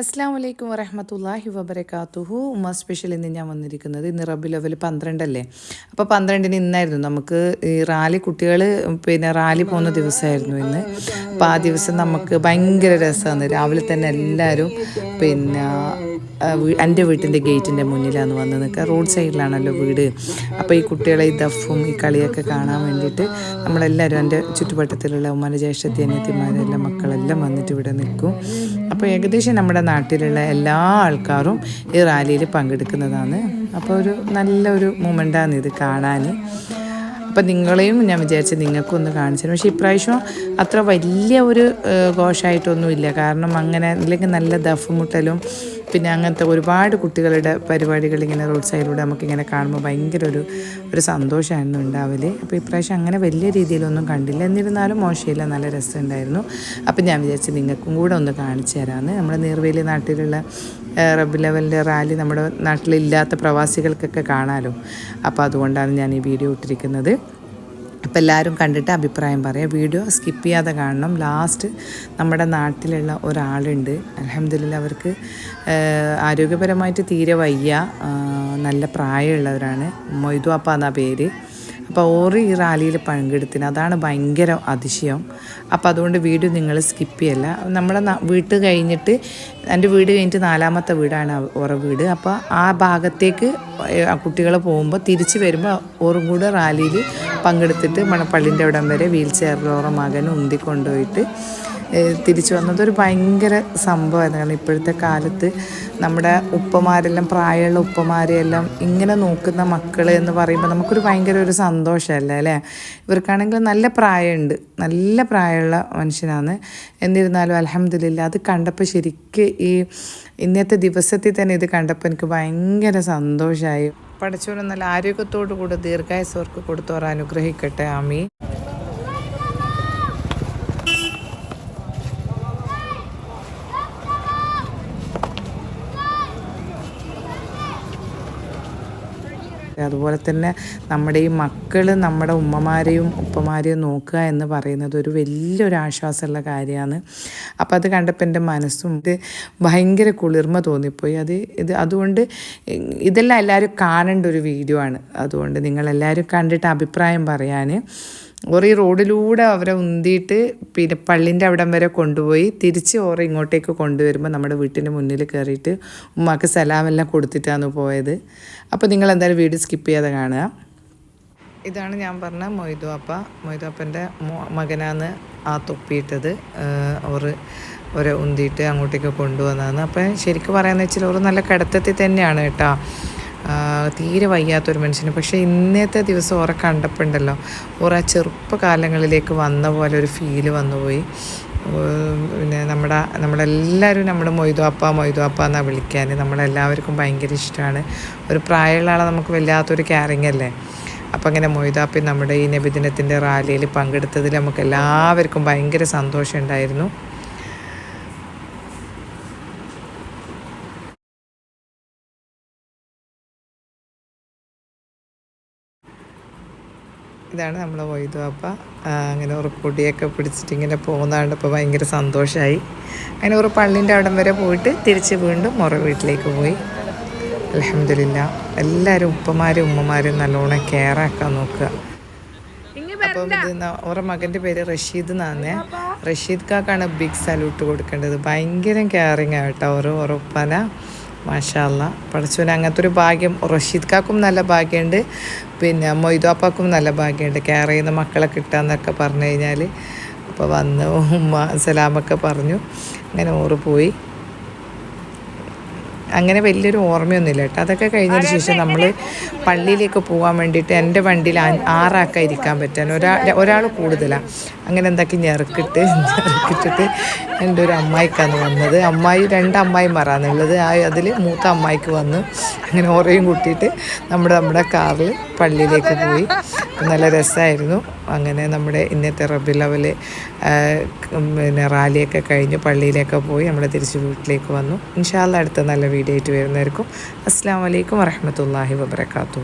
അസ്സാം വലൈക്കും വരഹമത്തല്ലാഹി വബർക്കാത്തുഹു ഉമ്മ സ്പെഷ്യൽ ഇന്ന് ഞാൻ വന്നിരിക്കുന്നത് ഇന്ന് റബി ലെവൽ പന്ത്രണ്ടല്ലേ? അപ്പോൾ പന്ത്രണ്ടിന് ഇന്നായിരുന്നു. നമുക്ക് ഈ റാലി കുട്ടികൾ പിന്നെ റാലി പോകുന്ന ദിവസമായിരുന്നു ഇന്ന്. അപ്പോൾ ആ ദിവസം നമുക്ക് ഭയങ്കര രസമാണ്. രാവിലെ തന്നെ എല്ലാവരും പിന്നെ എന്റെ വീട്ടിന്റെ ഗേറ്റിന്റെ മുന്നിലാണ് വന്ന് നിൽക്കുക. റോഡ് സൈഡിലാണല്ലോ വീട്. അപ്പോൾ ഈ കുട്ടികളെ ഈ ദഫും ഈ കളിയൊക്കെ കാണാൻ വേണ്ടിയിട്ട് നമ്മളെല്ലാവരും എന്റെ ചുറ്റുവട്ടത്തിലുള്ള ഉമ്മാന്റെ ജ്യേഷ്ഠത്തി അനിയത്തിമാരെല്ലാം മക്കളെല്ലാം വന്നിട്ട് ഇവിടെ നിൽക്കും. അപ്പോൾ ഏകദേശം നമ്മുടെ നാട്ടിലുള്ള എല്ലാ ആൾക്കാരും ഈ റാലിയിൽ പങ്കെടുക്കുന്നതാണ്. അപ്പോൾ ഒരു നല്ലൊരു മൊമെന്റാണ് ഇത് കാണാൻ. അപ്പം നിങ്ങളെയും ഞാൻ വിചാരിച്ചു നിങ്ങൾക്കും ഒന്ന് കാണിച്ചു പക്ഷേ ഇപ്രാവശ്യം അത്ര വലിയ ഒരു ഘോഷമായിട്ടൊന്നുമില്ല. കാരണം അങ്ങനെ അല്ലെങ്കിൽ നല്ല ദഫുമുട്ടലും പിന്നെ അങ്ങനത്തെ ഒരുപാട് കുട്ടികളുടെ പരിപാടികൾ ഇങ്ങനെ റോഡ് സൈഡിലൂടെ നമുക്കിങ്ങനെ കാണുമ്പോൾ ഭയങ്കര ഒരു ഒരു സന്തോഷമായിരുന്നു ഉണ്ടാവൽ അപ്പോൾ ഇപ്രാവശ്യം അങ്ങനെ വലിയ രീതിയിലൊന്നും കണ്ടില്ല. എന്നിരുന്നാലും മോശമില്ല നല്ല രസമുണ്ടായിരുന്നു. അപ്പം ഞാൻ വിചാരിച്ചു നിങ്ങൾക്കും കൂടെ ഒന്ന് കാണിച്ചു തരാമെന്ന്. നമ്മുടെ നീർവേലി നാട്ടിലുള്ള റബ്ബ് ലെവലിന്റെ റാലി നമ്മുടെ നാട്ടിലില്ലാത്ത പ്രവാസികൾക്കൊക്കെ കാണാമല്ലോ അപ്പോൾ അതുകൊണ്ടാണ് ഞാൻ ഈ വീഡിയോ ഇട്ടിരിക്കുന്നത്. അപ്പോൾ എല്ലാവരും കണ്ടിട്ട് അഭിപ്രായം പറയാം. വീഡിയോ സ്കിപ്പ് ചെയ്യാതെ കാണണം. ലാസ്റ്റ് നമ്മുടെ നാട്ടിലുള്ള ഒരാളുണ്ട്. അലഹമ്മദില്ല അവർക്ക് ആരോഗ്യപരമായിട്ട് തീരെ വയ്യ. നല്ല പ്രായമുള്ളവരാണ്. മൊയ്തു അപ്പ എന്നാ പേര്. അപ്പോൾ ഓറ് ഈ റാലിയിൽ പങ്കെടുത്തിന്. അതാണ് ഭയങ്കര അതിശയം. അപ്പോൾ അതുകൊണ്ട് വീട് നിങ്ങൾ സ്കിപ്പ് ചെയ്യല്ല. നമ്മുടെ വീട്ട് കഴിഞ്ഞിട്ട് എന്റെ വീട് കഴിഞ്ഞിട്ട് നാലാമത്തെ വീടാണ് ഓറ വീട്. അപ്പോൾ ആ ഭാഗത്തേക്ക് കുട്ടികൾ പോകുമ്പോൾ തിരിച്ച് വരുമ്പോൾ ഓറും കൂടെ റാലിയിൽ പങ്കെടുത്തിട്ട് മണപ്പള്ളിന്റെ അവിടം വരെ വീൽ ചെയറിൽ മകൻ ഉന്തി ഉന്തിക്കൊണ്ടുപോയിട്ട് തിരിച്ചു വന്നതൊരു ഭയങ്കര സംഭവമായിരുന്നു. കാരണം ഇപ്പോഴത്തെ കാലത്ത് നമ്മുടെ ഉപ്പമാരെല്ലാം പ്രായമുള്ള ഉപ്പമാരെയെല്ലാം ഇങ്ങനെ നോക്കുന്ന മക്കൾ എന്ന് പറയുമ്പോൾ നമുക്കൊരു ഭയങ്കര ഒരു സന്തോഷമല്ലേ അല്ലേ? ഇവർക്കാണെങ്കിൽ നല്ല പ്രായമുണ്ട് നല്ല പ്രായമുള്ള മനുഷ്യനാണ്. എന്നിരുന്നാലും അലഹമ്മദില്ല അത് കണ്ടപ്പോൾ ശരിക്ക് ഈ ഇന്നത്തെ ദിവസത്തിൽ തന്നെ ഇത് കണ്ടപ്പോൾ എനിക്ക് ഭയങ്കര സന്തോഷമായി. പഠിച്ചോളം നല്ല ആരോഗ്യത്തോടു കൂടെ ദീർഘായുസവർക്ക് കൊടുത്തവർ അനുഗ്രഹിക്കട്ടെ. ആമി അതുപോലെ തന്നെ നമ്മുടെ ഈ മക്കൾ നമ്മുടെ ഉമ്മമാരെയും ഉപ്പമാരെയും നോക്കുക എന്ന് പറയുന്നത് ഒരു വലിയൊരു ആശ്വാസമുള്ള കാര്യമാണ്. അപ്പോൾ അത് കണ്ടപ്പോൾ എന്റെ മനസ്സും ഇത് ഭയങ്കര കുളിർമ തോന്നിപ്പോയി. അത് ഇത് അതുകൊണ്ട് ഇതെല്ലാം എല്ലാവരും കാണേണ്ട ഒരു വീഡിയോ ആണ്. അതുകൊണ്ട് നിങ്ങളെല്ലാവരും കണ്ടിട്ട് അഭിപ്രായം പറയാൻ. ഓർ ഈ റോഡിലൂടെ അവരെ ഉന്തിയിട്ട് പിന്നെ പള്ളിന്റെ അവിടം വരെ കൊണ്ടുപോയി തിരിച്ച് ഓറ് ഇങ്ങോട്ടേക്ക് കൊണ്ടുവരുമ്പോൾ നമ്മുടെ വീട്ടിന്റെ മുന്നിൽ കയറിയിട്ട് ഉമ്മാക്ക് സലാമെല്ലാം കൊടുത്തിട്ടാണ് പോയത്. അപ്പോൾ നിങ്ങൾ എന്തായാലും വീഡിയോ സ്കിപ്പ് ചെയ്യാതെ കാണുക. ഇതാണ് ഞാൻ പറഞ്ഞ മൊയ്തുവാപ്പ മൊയ്തുവാപ്പന്റെ മകനാണ് ആ തൊപ്പിയിട്ടത്. ഓർ ഒരു ഉന്തിയിട്ട് അങ്ങോട്ടേക്ക് കൊണ്ടുവന്നതാണ്. അപ്പം ശരിക്കും പറയാമെന്ന് വെച്ചാൽ ഓർ നല്ല കിടത്തത്തിൽ തന്നെയാണ് കേട്ടോ. തീരെ വയ്യാത്തൊരു മനുഷ്യന്. പക്ഷേ ഇന്നത്തെ ദിവസം ഓറെ കണ്ടപ്പോണ്ടല്ലോ. ചെറുപ്പ ചെറുപ്പകാലങ്ങളിലേക്ക് വന്ന പോലെ ഒരു ഫീൽ വന്നുപോയി. പിന്നെ നമ്മുടെ നമ്മളെല്ലാവരും നമ്മുടെ മൊയ്തുവാപ്പ മൊയ്തുവാപ്പ എന്നാണ് വിളിക്കാൻ നമ്മളെല്ലാവർക്കും ഭയങ്കര ഇഷ്ടമാണ് ഒരു പ്രായമുള്ള ആളെ നമുക്ക് വല്ലാത്തൊരു കാരിങ് അല്ലേ? അപ്പം അങ്ങനെ മൊയ്താപ്പി നമ്മുടെ ഈ നബിദിനത്തിന്റെ റാലിയിൽ പങ്കെടുത്തതിൽ നമുക്ക് എല്ലാവർക്കും ഭയങ്കര സന്തോഷം ഇതാണ് നമ്മൾ നമ്മളെ അപ്പ. അങ്ങനെ പൊടിയൊക്കെ പിടിച്ചിട്ട് ഇങ്ങനെ പോകുന്നതാണ് ഇപ്പോൾ ഭയങ്കര സന്തോഷമായി അങ്ങനെ ഒരു പള്ളിന്റെ അവിടം വരെ പോയിട്ട് തിരിച്ച് വീണ്ടും മുറ വീട്ടിലേക്ക് പോയി. അലഹമില്ല എല്ലാവരും ഉപ്പമാരും ഉമ്മമാരും നല്ലോണം കെയറാക്കാൻ നോക്കുക. അപ്പം ഇത് ഓരോ മകന്റെ പേര് റഷീദ് എന്നാണ് റഷീദ് കാക്കാണ് ബിഗ് സല്യൂട്ട് കൊടുക്കേണ്ടത്. ഭയങ്കര കെയറിങ് ആട്ടോ ഓരോ ഉറപ്പന മാഷാല്ല പഠിച്ചവന് അങ്ങനത്തെ ഒരു ഭാഗ്യം. റഷീദ് കാക്കും നല്ല ഭാഗ്യമുണ്ട് പിന്നെ മൊയ്തോപ്പാക്കും നല്ല ഭാഗ്യമുണ്ട് കെയർ ചെയ്യുന്ന മക്കളെ കിട്ടാന്നൊക്കെ പറഞ്ഞു കഴിഞ്ഞാൽ അപ്പോൾ വന്ന് ഉമ്മ സലാമൊക്കെ പറഞ്ഞു. അങ്ങനെ ഓറ് പോയി. അങ്ങനെ വലിയൊരു ഓർമ്മയൊന്നുമില്ല കേട്ടോ. അതൊക്കെ കഴിഞ്ഞതിന് ശേഷം നമ്മൾ പള്ളിയിലേക്ക് പോകാൻ വേണ്ടിയിട്ട് എന്റെ വണ്ടിയിൽ ആറാക്കാൻ ഇരിക്കാൻ പറ്റാൻ. ഒരാൾ ഒരാൾ കൂടുതലാണ് അങ്ങനെ എന്താക്കി ഞെറുക്കിട്ട് ഞെറുക്കിട്ടിട്ട് എന്റെ ഒരു അമ്മായിക്കാണ് വന്നത്. അമ്മായി രണ്ട് അമ്മായിമാരാണുള്ളത് ആ അതിൽ മൂത്ത അമ്മായിക്ക് വന്നു. അങ്ങനെ ഓറയും കൂട്ടിയിട്ട് നമ്മുടെ നമ്മുടെ കാറിൽ പള്ളിയിലേക്ക് പോയി. നല്ല രസമായിരുന്നു. അങ്ങനെ നമ്മുടെ ഇന്നത്തെ റബി ലവൽ പിന്നെ റാലിയൊക്കെ കഴിഞ്ഞ് പള്ളിയിലേക്ക് പോയി നമ്മൾ തിരിച്ച് വീട്ടിലേക്ക് വന്നു. ഇൻഷാല്ല അടുത്ത നല്ല വീഡിയോ ആയിട്ട് വരുന്നവർക്കും അസ്സാം വലൈക്കും വരഹമത്തല്ലാഹി വബർക്കാത്തു